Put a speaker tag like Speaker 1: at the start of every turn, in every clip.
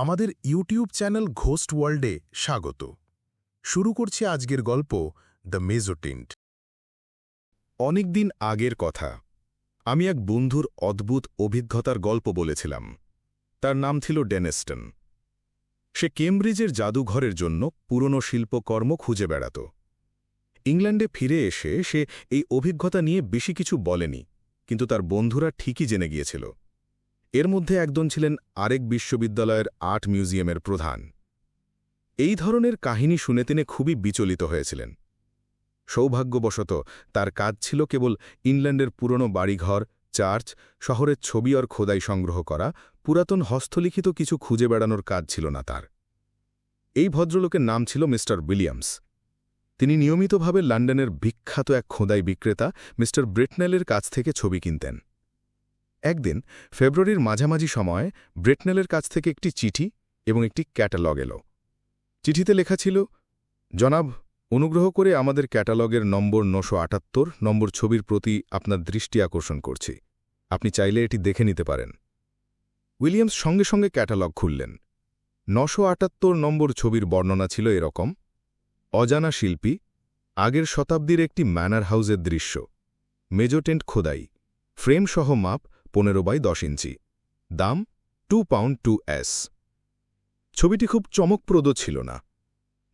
Speaker 1: আমাদের YouTube channel ghost ওয়ার্ল্ডে স্বাগত। শুরু করছি আজকের গল্প, দ্য মেজোটিন্ট। অনেকদিন আগের কথা। আমি এক বন্ধুর অদ্ভুত অভিজ্ঞতার গল্প বলেছিলাম। তার নাম ছিল ডেনেস্টন। সে কেমব্রিজের জাদুঘরের জন্য পুরনো শিল্পকর্ম খুঁজে বেড়াত। ইংল্যান্ডে ফিরে এসে সে এই অভিজ্ঞতা নিয়ে বেশি কিছু বলেনি, কিন্তু তার বন্ধুরা ঠিকই জেনে গিয়েছিল। এর মধ্যে একজন ছিলেন আরেক বিশ্ববিদ্যালয়ের আর্ট মিউজিয়ামের প্রধান। এই ধরনের কাহিনী শুনে তিনি খুবই বিচলিত হয়েছিলেন। সৌভাগ্যবশত তার কাজ ছিল কেবল ইংল্যান্ডের পুরনো বাড়িঘর, চার্চ, শহরের ছবি আর খোদাই সংগ্রহ করা, পুরাতন হস্তলিখিত কিছু খুঁজে বেড়ানোর কাজ ছিল না তার। এই ভদ্রলোকের নাম ছিল মিস্টার উইলিয়ামস। তিনি নিয়মিতভাবে লন্ডনের বিখ্যাত এক খোদাই বিক্রেতা মিস্টার ব্রিটনেলের কাছ থেকে ছবি কিনতেন। একদিন ফেব্রুয়ারির মাঝামাঝি সময়ে ব্রিটনেলের কাছ থেকে একটি চিঠি এবং একটি ক্যাটালগ এলো। চিঠিতে লেখা ছিল, জনাব, অনুগ্রহ করে আমাদের ক্যাটালগের নম্বর নশো আটাত্তর, নম্বর ছবির প্রতি আপনার দৃষ্টি আকর্ষণ করছি। আপনি চাইলে এটি দেখে নিতে পারেন। উইলিয়ামস সঙ্গে সঙ্গে ক্যাটালগ খুললেন। নশো আটাত্তর নম্বর ছবির বর্ণনা ছিল এরকম, অজানা শিল্পী, আগের শতাব্দীর একটি ম্যানার হাউসের দৃশ্য। মেজোটেন্ট খোদাই। ফ্রেমসহ মাপ পনেরো বাই দশ ইঞ্চি। দাম টু পাউন্ড টু এস। ছবিটি খুব চমকপ্রদ ছিল না।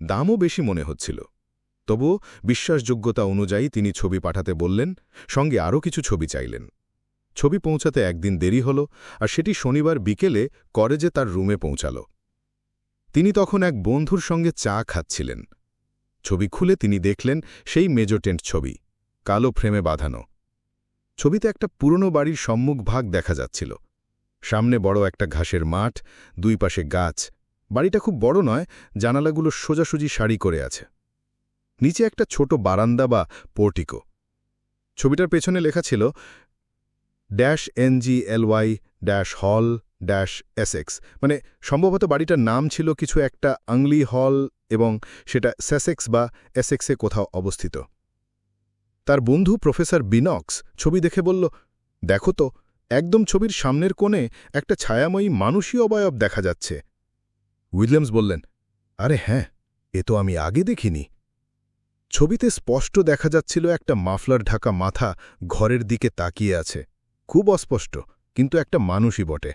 Speaker 1: দামও বেশি মনে হচ্ছিল। তবুও বিশ্বাসযোগ্যতা অনুযায়ী তিনি ছবি পাঠাতে বললেন, সঙ্গে আরও কিছু ছবি চাইলেন। ছবি পৌঁছাতে একদিন দেরি হল আর সেটি শনিবার বিকেলে করেজে তার রুমে পৌঁছাল। তিনি তখন এক বন্ধুর সঙ্গে চা খাচ্ছিলেন। ছবি খুলে তিনি দেখলেন সেই মেজোটেন্ট ছবি, কালো ফ্রেমে বাঁধানো। ছবিতে একটা পুরনো বাড়ির সম্মুখ ভাগ দেখা যাচ্ছিল। সামনে বড় একটা ঘাসের মাঠ, দুই পাশে গাছ। বাড়িটা খুব বড় নয়, জানালাগুলো সোজাসুজি সারি করে আছে। নিচে একটা ছোট বারান্দা বা পোর্টিকো। ছবিটার পেছনে লেখা ছিল, dash NGLY dash hall dash SX. মানে সম্ভবত বাড়িটার নাম ছিল কিছু একটা আংলি হল এবং সেটা সেসেক্স বা এসেক্সে কোথাও অবস্থিত। তার বন্ধু প্রফেসর বিনক্স ছবি দেখে বলল, দেখো তো, একদম ছবির সামনের কোণে একটা ছায়াময়ী মানুষই অবয়ব দেখা যাচ্ছে। উইলিয়ামস বললেন, আরে হ্যাঁ এ তো আমি আগে দেখিনি। ছবিতে স্পষ্ট দেখা যাচ্ছিল একটা মাফলার ঢাকা মাথা ঘরের দিকে তাকিয়ে আছে। খুব অস্পষ্ট, কিন্তু একটা মানুষই বটে।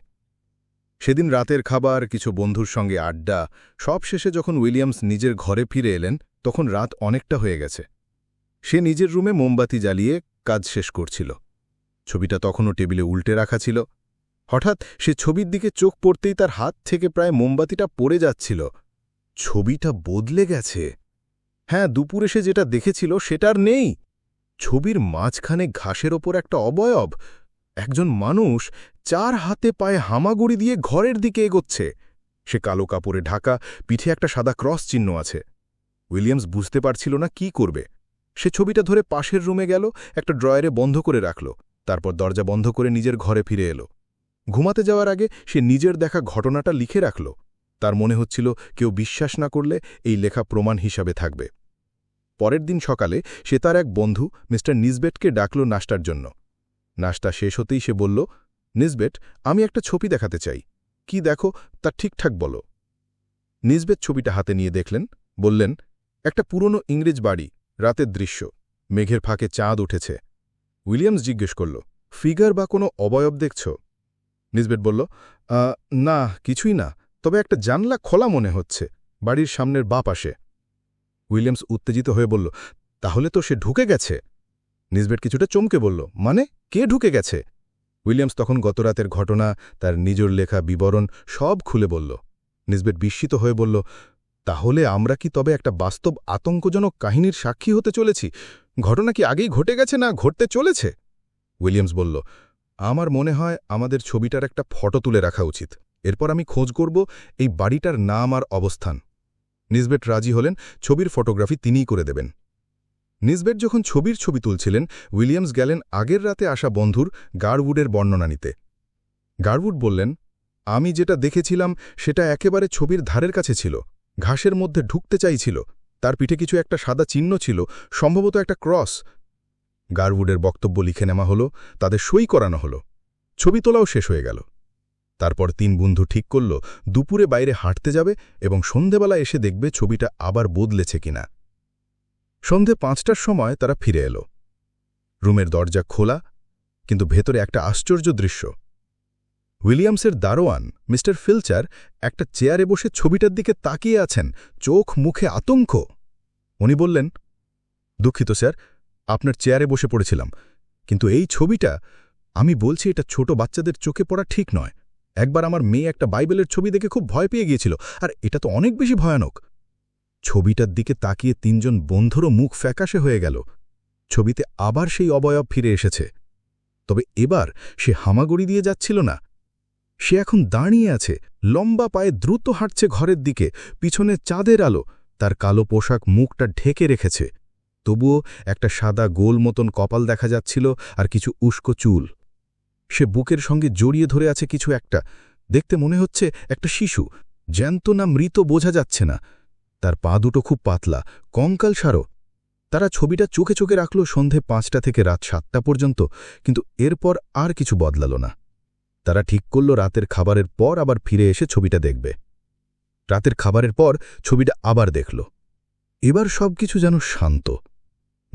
Speaker 1: সেদিন রাতের খাবার, কিছু বন্ধুর সঙ্গে আড্ডা, সব শেষে যখন উইলিয়ামস নিজের ঘরে ফিরে এলেন, তখন রাত অনেকটা হয়ে গেছে। সে নিজের রুমে মোমবাতি জ্বালিয়ে কাজ শেষ করছিল। ছবিটা তখনও টেবিলে উল্টে রাখা ছিল। হঠাৎ সে ছবির দিকে চোখ পড়তেই তার হাত থেকে প্রায় মোমবাতিটা পড়ে যাচ্ছিল। ছবিটা বদলে গেছে। হ্যাঁ দুপুরে সে যেটা দেখেছিল সেটার নেই। ছবির মাঝখানে ঘাসের ওপর একটা অবয়ব। একজন মানুষ চার হাতে পায়ে হামাগুড়ি দিয়ে ঘরের দিকে এগোচ্ছে। সে কালো কাপড়ে ঢাকা, পিঠে একটা সাদা ক্রস চিহ্ন আছে। উইলিয়ামস বুঝতে পারছিল না কি করবে। সে ছবিটা ধরে পাশের রুমে গেল, একটা ড্রয়ারে বন্ধ করে রাখল, তারপর দরজা বন্ধ করে নিজের ঘরে ফিরে এলো। ঘুমাতে যাওয়ার আগে সে নিজের দেখা ঘটনাটা লিখে রাখল। তার মনে হচ্ছিল কেউ বিশ্বাস না করলে এই লেখা প্রমাণ হিসাবে থাকবে। পরের দিন সকালে সে তার এক বন্ধু, মিস্টার নিজবেটকে ডাকল নাস্তার জন্য। নাস্তা শেষ হতেই সে বলল নিজবেট আমি একটা ছবি দেখাতে চাই। কি দেখো, তা ঠিকঠাক বলো। নিজবেট ছবিটা হাতে নিয়ে দেখলেন, বললেন, একটা পুরনো ইংরেজ বাড়ি রাতের দৃশ্য। মেঘের ফাঁকে চাঁদ উঠেছে। উইলিয়ামস জিজ্ঞেস করল, ফিগার বা কোনো অবয়ব দেখছ? নিজবেট বলল না, কিছুই না। তবে একটা জানলা খোলা মনে হচ্ছে। বাড়ির সামনের বা পাশে। উইলিয়ামস উত্তেজিত হয়ে বলল, তাহলে তো সে ঢুকে গেছে। নিজবেট কিছুটা চমকে বলল মানে কে ঢুকে গেছে? উইলিয়ামস তখন গতরাতের ঘটনা, তার নিজের লেখা বিবরণ সব খুলে বলল। নিজবেট বিস্মিত হয়ে বলল তাহলে আমরা কি তবে একটা বাস্তব আতঙ্কজনক কাহিনীর সাক্ষী হতে চলেছি? ঘটনা কি আগেই ঘটে গেছে না ঘটতে চলেছে? উইলিয়ামস বলল, আমার মনে হয় আমাদের ছবিটার একটা ফটো তুলে রাখা উচিত। এরপর আমি খোঁজ করব এই বাড়িটার নাম আর অবস্থান। নিজবেট রাজি হলেন, ছবির ফটোগ্রাফি তিনিই করে দেবেন। নিজবেট যখন ছবির ছবি তুলছিলেন, উইলিয়ামস গেলেন আগের রাতে আসা বন্ধুর গার্ডউডের বর্ণনা নিতে গার্ডউড বললেন, আমি যেটা দেখেছিলাম, সেটা একেবারে ছবির ধারের কাছে ছিল। ঘাসের মধ্যে ঢুকতে চাইছিল, তার পিঠে কিছু একটা সাদা চিহ্ন ছিল, সম্ভবত একটা ক্রস। গারউডের বক্তব্য লিখে নেওয়া হলো, তাদের সই করানো হলো। ছবি তোলাও শেষ হয়ে গেল। তারপর তিন বন্ধু ঠিক করল, দুপুরে বাইরে হাঁটতে যাবে এবং সন্ধেবেলা এসে দেখবে ছবিটা আবার বদলেছে কিনা। সন্ধে পাঁচটার সময় তারা ফিরে এলো। রুমের দরজা খোলা, কিন্তু ভেতরে একটা আশ্চর্য দৃশ্য। উইলিয়ামসের দারোয়ান, মিস্টার ফিলচার, একটা চেয়ারে বসে ছবিটার দিকে তাকিয়ে আছেন, চোখ মুখে আতঙ্ক। উনি বললেন, দুঃখিত, স্যার, আপনার চেয়ারে বসে পড়েছিলাম, কিন্তু এই ছবিটা, আমি বলছি এটা ছোট বাচ্চাদের চোখে পড়া ঠিক নয়। একবার আমার মেয়ে একটা বাইবেলের ছবি দেখে খুব ভয় পেয়ে গিয়েছিল, আর এটা তো অনেক বেশি ভয়ানক। ছবিটার দিকে তাকিয়ে তিনজন বন্ধুরও মুখ ফ্যাকাশে হয়ে গেল। ছবিতে আবার সেই অবয়ব ফিরে এসেছে। তবে এবার সে হামাগুড়ি দিয়ে যাচ্ছিল না। সে এখন দাঁড়িয়ে আছে, লম্বা পায়ে দ্রুত হাঁটছে ঘরের দিকে, পিছনে চাঁদের আলো, তার কালো পোশাক মুখটা ঢেকে রেখেছে। তবুও একটা সাদা গোল মতন কপাল দেখা যাচ্ছিল আর কিছু উস্কো চুল। সে বুকের সঙ্গে জড়িয়ে ধরে আছে কিছু একটা। দেখতে মনে হচ্ছে একটা শিশু, জ্যান্ত না মৃত বোঝা যাচ্ছে না। তার পা দুটো খুব পাতলা, কঙ্কাল সারো। তারা ছবিটা চোখে চোখে রাখল সন্ধে পাঁচটা থেকে রাত সাতটা পর্যন্ত, কিন্তু এরপর আর কিছু বদলাল না। তারা ঠিক করল রাতের খাবারের পর আবার ফিরে এসে ছবিটা দেখবে। রাতের খাবারের পর ছবিটা আবার দেখল। এবার সব কিছু যেন শান্ত।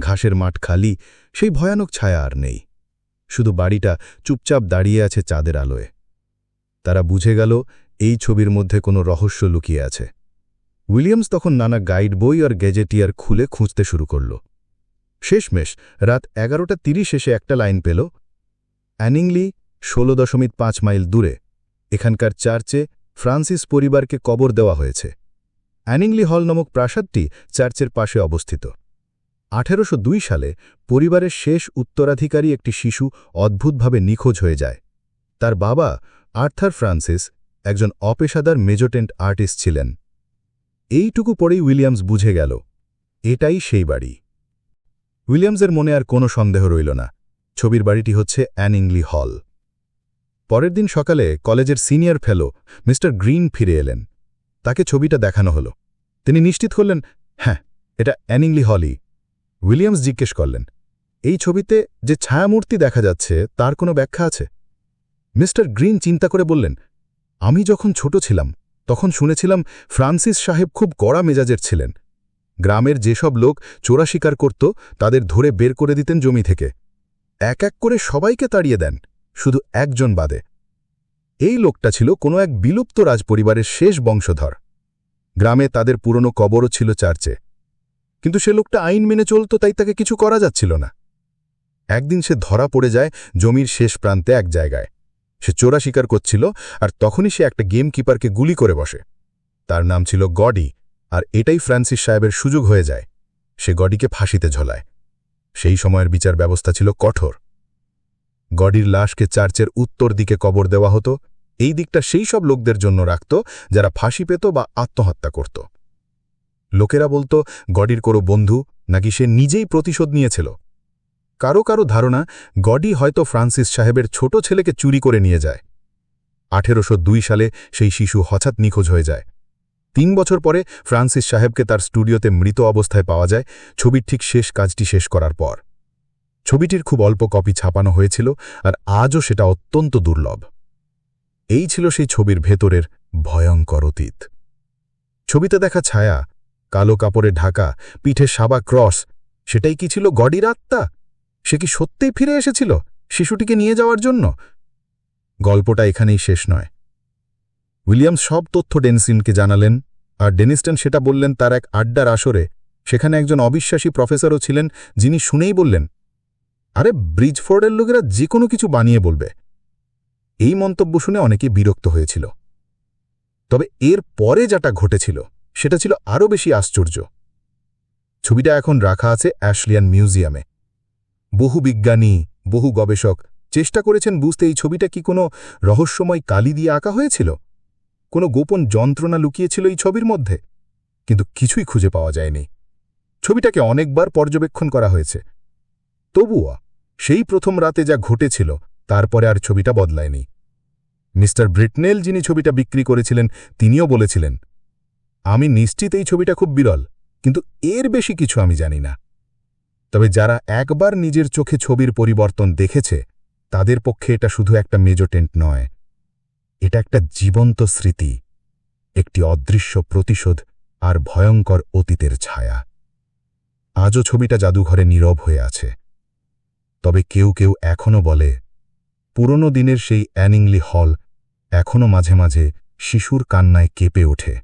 Speaker 1: ঘাসের মাঠ খালি, সেই ভয়ানক ছায়া আর নেই। শুধু বাড়িটা চুপচাপ দাঁড়িয়ে আছে চাঁদের আলোয়। তারা বুঝে গেল, এই ছবির মধ্যে কোনো রহস্য লুকিয়ে আছে। উইলিয়ামস তখন নানা গাইড বই আর গেজেটিয়ার খুলে খুঁজতে শুরু করল। শেষমেশ, রাত এগারোটা তিরিশ এসে একটা লাইন পেল, অ্যানিংলি ষোলো দশমিক পাঁচ মাইল দূরে, এখানকার চার্চে ফ্রান্সিস পরিবারকে কবর দেওয়া হয়েছে। অ্যানিংলি হল নামক প্রাসাদটি চার্চের পাশে অবস্থিত। আঠেরোশো দুই সালে পরিবারের শেষ উত্তরাধিকারী একটি শিশু অদ্ভুতভাবে নিখোঁজ হয়ে যায়। তার বাবা আর্থার ফ্রান্সিস একজন অপেশাদার মেজোটেন্ট আর্টিস্ট ছিলেন। এইটুকু পরেই উইলিয়ামস বুঝে গেল, এটাই সেই বাড়ি। উইলিয়ামসের মনে আর কোনো সন্দেহ রইল না। ছবির বাড়িটি হচ্ছে অ্যানিংলি হল। পরের দিন সকালে কলেজের সিনিয়র ফেলো, মিস্টার গ্রিন ফিরে এলেন। তাকে ছবিটা দেখানো হলো। তিনি নিশ্চিত করলেন হ্যাঁ এটা অ্যানিংলি হলই উইলিয়ামস জিজ্ঞেস করলেন, এই ছবিতে যে ছায়ামূর্তি দেখা যাচ্ছে, তার কোনো ব্যাখ্যা আছে? মিস্টার গ্রিন চিন্তা করে বললেন, আমি যখন ছোট ছিলাম, তখন শুনেছিলাম ফ্রান্সিস সাহেব খুব কড়া মেজাজের ছিলেন। গ্রামের যেসব লোক চোরা শিকার করত, তাদের ধরে বের করে দিতেন জমি থেকে। এক এক করে সবাইকে তাড়িয়ে দেন। শুধু একজন বাদে। এই লোকটা ছিল কোনো এক বিলুপ্ত রাজপরিবারের শেষ বংশধর। গ্রামে তাদের পুরনো কবরও ছিল চার্চে। কিন্তু সে লোকটা আইন মেনে চলত, তাই তাকে কিছু করা যাচ্ছিল না। একদিন সে ধরা পড়ে যায় জমির শেষ প্রান্তে এক জায়গায়। সে চোরা শিকার করছিল আর তখনই সে একটা গেম কিপারকে গুলি করে বসে। তার নাম ছিল গডি, আর এটাই ফ্রান্সিস সাহেবের সুযোগ হয়ে যায়। সে গডিকে ফাঁসিতে ঝোলায়। সেই সময়ের বিচার ব্যবস্থা ছিল কঠোর। গডির লাশকে চার্চের উত্তর দিকে কবর দেওয়া হতো, এই দিকটা সেই সব লোকদের জন্য রাখত, যারা ফাঁসি পেত বা আত্মহত্যা করত। লোকেরা বলতো, গডির কোনো বন্ধু নাকি সে নিজেই প্রতিশোধ নিয়েছিল। কারও কারও ধারণা, গডি হয়তো ফ্রান্সিস সাহেবের ছোট ছেলেকে চুরি করে নিয়ে যায়। আঠেরোশো দুই সালে সেই শিশু হঠাৎ নিখোঁজ হয়ে যায়। তিন বছর পরে ফ্রান্সিস সাহেবকে তার স্টুডিওতে মৃত অবস্থায় পাওয়া যায়, ছবির ঠিক শেষ কাজটি শেষ করার পর। ছবিটির খুব অল্প কপি ছাপানো হয়েছিল আর আজও সেটা অত্যন্ত দুর্লভ। এই ছিল সেই ছবির ভেতরের ভয়ঙ্কর অতীত। ছবিতে দেখা ছায়া, কালো কাপড়ে ঢাকা, পিঠে সাবা ক্রস, সেটাই কি ছিল গডির আত্মা? সে কি সত্যিই ফিরে এসেছিল শিশুটিকে নিয়ে যাওয়ার জন্য? গল্পটা এখানেই শেষ নয়। উইলিয়াম সব তথ্য ডেনিসিনকে জানালেন আর ডেনিস্টন সেটা বললেন তার এক আড্ডার আসরে। সেখানে একজন অবিশ্বাসী প্রফেসরও ছিলেন যিনি শুনেই বললেন আরে ব্রিজফোর্ডের লোকেরা যে কোনো কিছু বানিয়ে বলবে। এই মন্তব্য শুনে অনেকে বিরক্ত হয়েছিল। তবে এর পরে যেটা ঘটেছিল, সেটা ছিল আরও বেশি আশ্চর্য। ছবিটা এখন রাখা আছে অ্যাশলিয়ান মিউজিয়ামে। বহু বিজ্ঞানী, বহু গবেষক চেষ্টা করেছেন বুঝতে এই ছবিটা কি কোনো রহস্যময় কালি দিয়ে আঁকা হয়েছিল? কোনো গোপন যন্ত্রণা লুকিয়েছিল এই ছবির মধ্যে? কিন্তু কিছুই খুঁজে পাওয়া যায়নি। ছবিটাকে অনেকবার পর্যবেক্ষণ করা হয়েছে। তবুও সেই প্রথম রাতে যা ঘটেছিল, তারপরে আর ছবিটা বদলায়নি। মিস্টার ব্রিটনেল যিনি ছবিটা বিক্রি করেছিলেন, তিনিও বলেছিলেন, আমি নিশ্চিত এই ছবিটা খুব বিরল, কিন্তু এর বেশি কিছু আমি জানি না। তবে যারা একবার নিজের চোখে ছবির পরিবর্তন দেখেছে, তাদের পক্ষে এটা শুধু একটা মেজোটেন্ট নয়। এটা একটা জীবন্ত স্মৃতি, একটি অদৃশ্য প্রতিশোধ আর ভয়ঙ্কর অতীতের ছায়া। আজও ছবিটা জাদুঘরে নীরব হয়ে আছে। তবে কেউ কেউ এখনও বলে, পুরনো দিনের সেই অ্যানিংলি হল, এখনও মাঝে মাঝে শিশুর কান্নায় কেঁপে ওঠে।